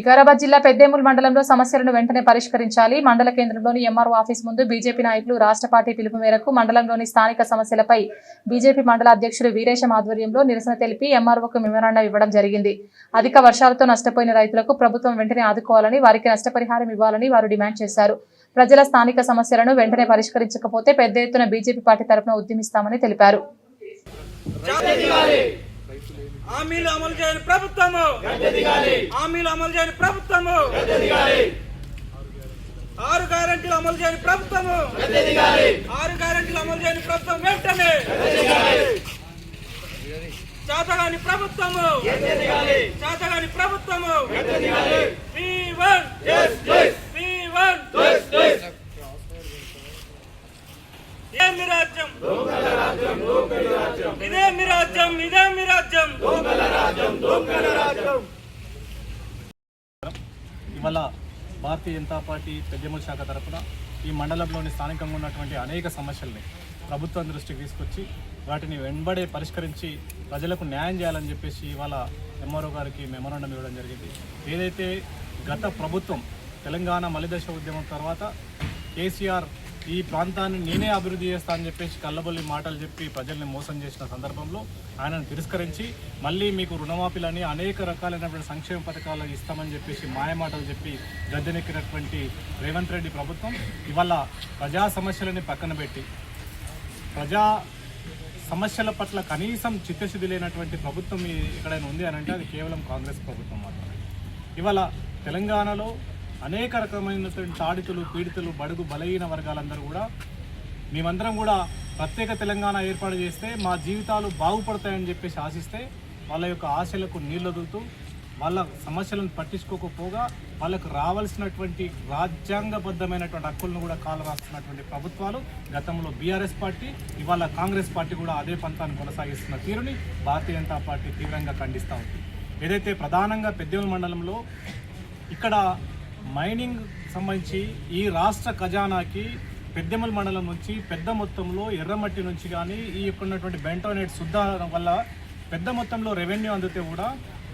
వికారాబాద్ జిల్లా పెద్దేముల్ మండలంలో సమస్యలను వెంటనే పరిష్కరించాలి. మండల కేంద్రంలోని ఎంఆర్ఓ ఆఫీస్ ముందు బీజేపీ నాయకులు రాష్ట్ర పార్టీ పిలుపు మేరకు మండలంలోని స్థానిక సమస్యలపై బీజేపీ మండల అధ్యక్షుడు వీరేశం ఆధ్వర్యంలో నిరసన తెలిపి ఎంఆర్ఓకు మెమరాండం ఇవ్వడం జరిగింది. అధిక వర్షాలతో నష్టపోయిన రైతులకు ప్రభుత్వం వెంటనే ఆదుకోవాలని వారికి నష్టపరిహారం ఇవ్వాలని వారు డిమాండ్ చేశారు. ప్రజల స్థానిక సమస్యలను వెంటనే పరిష్కరించకపోతే పెద్ద ఎత్తున బీజేపీ పార్టీ తరఫున ఉద్యమిస్తామని తెలిపారు. హామీలు అమలు చేయని ప్రభుత్వము. హామీలు అమలు చేయని ప్రభుత్వము. ఆరు గ్యారంటీలు అమలు చేయని ప్రభుత్వము. ఆరు గ్యారంటీలు అమలు చేయని ప్రభుత్వం వెంటనే. చేతగాని ప్రభుత్వము. చేతగాని ప్రభుత్వము. ఇవాళ భారతీయ జనతా పార్టీ పెద్దెముల శాఖ తరఫున ఈ మండలంలోని స్థానికంగా ఉన్నటువంటి అనేక సమస్యల్ని ప్రభుత్వం దృష్టికి తీసుకొచ్చి వాటిని వెంబడే పరిష్కరించి ప్రజలకు న్యాయం చేయాలని చెప్పేసి ఇవాళ ఎంఆర్ఓ గారికి మెమోరాండం ఇవ్వడం జరిగింది. ఏదైతే గత ప్రభుత్వం తెలంగాణ మలిదశ ఉద్యమం తర్వాత కేసీఆర్ ఈ ప్రాంతాన్ని నేనే అభివృద్ధి చేస్తా అని చెప్పేసి కళ్ళబొల్లి మాటలు చెప్పి ప్రజల్ని మోసం చేసిన సందర్భంలో ఆయనను తిరస్కరించి మళ్ళీ మీకు రుణమాఫీలని అనేక రకాలైనటువంటి సంక్షేమ పథకాలు ఇస్తామని చెప్పేసి మాయమాటలు చెప్పి గద్దెనెక్కినటువంటి రేవంత్ రెడ్డి ప్రభుత్వం ఇవాళ ప్రజా సమస్యలని పక్కన పెట్టి ప్రజా సమస్యల పట్ల కనీసం చిత్తశుద్ధి లేనటువంటి ప్రభుత్వం ఎక్కడైనా ఉంది అని అంటే అది కేవలం కాంగ్రెస్ ప్రభుత్వం మాత్రమే. ఇవాళ తెలంగాణలో అనేక రకమైనటువంటి తాడితులు పీడితులు బడుగు బలహీన వర్గాలందరూ కూడా మేమందరం కూడా ప్రత్యేక తెలంగాణ ఏర్పాటు చేస్తే మా జీవితాలు బాగుపడతాయని చెప్పేసి ఆశిస్తే వాళ్ళ యొక్క ఆశలకు నీళ్ళొదులుతూ వాళ్ళ సమస్యలను పట్టించుకోకపోగా వాళ్ళకు రావాల్సినటువంటి రాజ్యాంగబద్ధమైనటువంటి హక్కులను కూడా కాలు రాస్తున్నటువంటి ప్రభుత్వాలు గతంలో బీఆర్ఎస్ పార్టీ ఇవాళ కాంగ్రెస్ పార్టీ కూడా అదే పంతాన్ని కొనసాగిస్తున్న తీరుని భారతీయ జనతా పార్టీ తీవ్రంగా ఖండిస్తూ ఉంది. ఏదైతే ప్రధానంగా పెద్దెల మండలంలో ఇక్కడ మైనింగ్ సంబంధించి ఈ రాష్ట్ర ఖజానాకి పెద్దెమల్ మండలం నుంచి పెద్ద మొత్తంలో ఎర్రమట్టి నుంచి కానీ ఈ యొక్క ఉన్నటువంటి బెంటోనేట్ శుద్ధ వల్ల పెద్ద మొత్తంలో రెవెన్యూ అందితే కూడా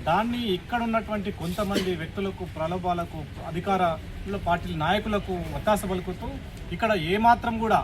దాన్ని ఇక్కడ ఉన్నటువంటి కొంతమంది వ్యక్తులకు ప్రలోభాలకు అధికార పార్టీల నాయకులకు ఒత్తాస పలుకుతూ ఇక్కడ ఏమాత్రం కూడా